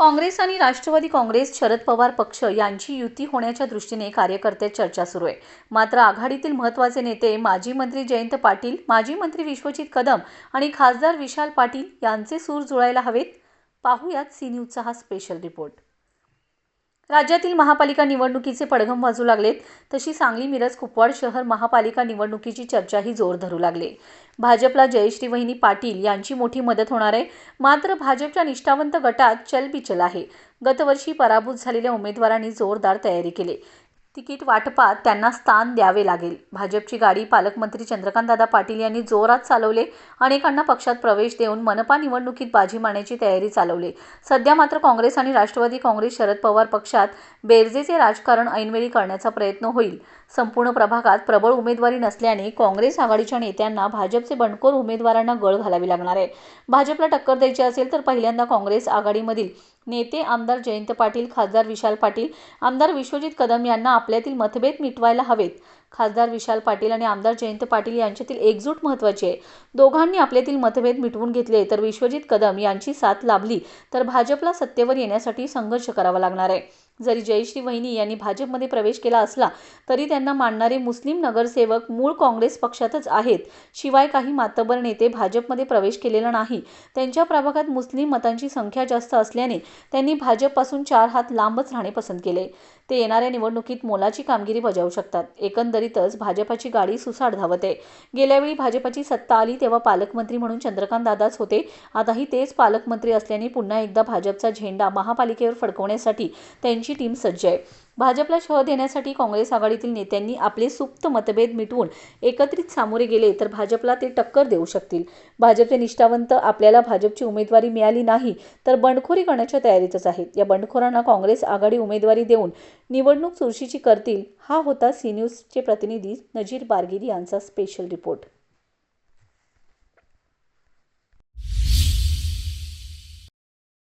काँग्रेस आणि राष्ट्रवादी काँग्रेस शरद पवार पक्ष यांची युती होण्याच्या दृष्टीने कार्यकर्त्यात चर्चा सुरू आहे. मात्र आघाडीतील महत्त्वाचे नेते माजी मंत्री जयंत पाटील माजी मंत्री विश्वजित कदम आणि खासदार विशाल पाटील यांचे सूर जुळायला हवेत. पाहुयात सी न्यूजचा हा स्पेशल रिपोर्ट राज्यातील महापालिका निवडणुकीचे पडघम वाजू लागलेत. तशी सांगली मिरज कुपवाड शहर महापालिका निवडणुकीची चर्चाही जोर धरू लागले. भाजपला जयश्री वहिनी पाटील यांची मोठी मदत होणार आहे. मात्र भाजपच्या निष्ठावंत गटात चलबिचल आहे. गतवर्षी पराभूत झालेल्या उमेदवारांनी जोरदार तयारी केली. तिकीट वाटपात त्यांना स्थान द्यावे लागेल. भाजपची गाडी पालकमंत्री चंद्रकांतदादा पाटील यांनी जोरात चालवले. अनेकांना पक्षात प्रवेश देऊन मनपा निवडणुकीत बाजी मारण्याची तयारी चालवली. सध्या मात्र काँग्रेस आणि राष्ट्रवादी काँग्रेस शरद पवार पक्षात बेरजेचे राजकारण ऐनवेळी करण्याचा प्रयत्न होईल. संपूर्ण प्रभागात प्रबळ उमेदवारी नसल्याने काँग्रेस आघाडीच्या नेत्यांना भाजपचे बंडखोर उमेदवारांना गळ घालावी लागणार आहे. भाजपला टक्कर द्यायची असेल तर पहिल्यांदा काँग्रेस आघाडीमधील नेते आमदार जयंत पाटील खासदार विशाल पाटील आमदार विश्वजित कदम यांना आपल्यातील मतभेद मिटवायला हवेत. खासदार विशाल पाटील आणि आमदार जयंत पाटील यांच्यातील एकजूट महत्त्वाची आहे. दोघांनी आपल्यातील मतभेद मिटवून घेतले तर विश्वजित कदम यांची साथ लाभली तर भाजपला सत्तेवर येण्यासाठी संघर्ष करावा लागणार आहे. जरी जयश्री वहिनी यांनी भाजपमध्ये प्रवेश केला असला तरी त्यांना मानणारे मुस्लिम नगरसेवक मूळ काँग्रेस पक्षातच आहेत. शिवाय काही मातबर नेते भाजपमध्ये प्रवेश केलेला नाही. त्यांच्या प्रभागात मुस्लिम मतांची संख्या जास्त असल्याने त्यांनी भाजपपासून चार हात लांबच राहणे पसंत केले. ते येणाऱ्या निवडणुकीत मोलाची कामगिरी बजावू शकतात. एकंदरीतच भाजपाची गाडी सुसाट धावत आहे. गेल्यावेळी भाजपाची सत्ता आली तेव्हा पालकमंत्री म्हणून चंद्रकांत दादाच होते. आताही तेच पालकमंत्री असल्याने पुन्हा एकदा भाजपचा झेंडा महापालिकेवर फडकवण्यासाठी त्यांची टीम सज्ज आहे. भाजपला शह देण्यासाठी काँग्रेस आघाडीतील नेत्यांनी आपले सुप्त मतभेद मिटवून एकत्रित सामोरे गेले तर भाजपला ते टक्कर देऊ शकतील. भाजपचे निष्ठावंत आपल्याला भाजपची उमेदवारी मिळाली नाही तर बंडखोरी करण्याच्या तयारीतच आहेत. या बंडखोरांना काँग्रेस आघाडी उमेदवारी देऊन निवडणूक चुरशीची करतील हा होता सी न्यूजचे प्रतिनिधी नजीर बारगिरी यांचा स्पेशल रिपोर्ट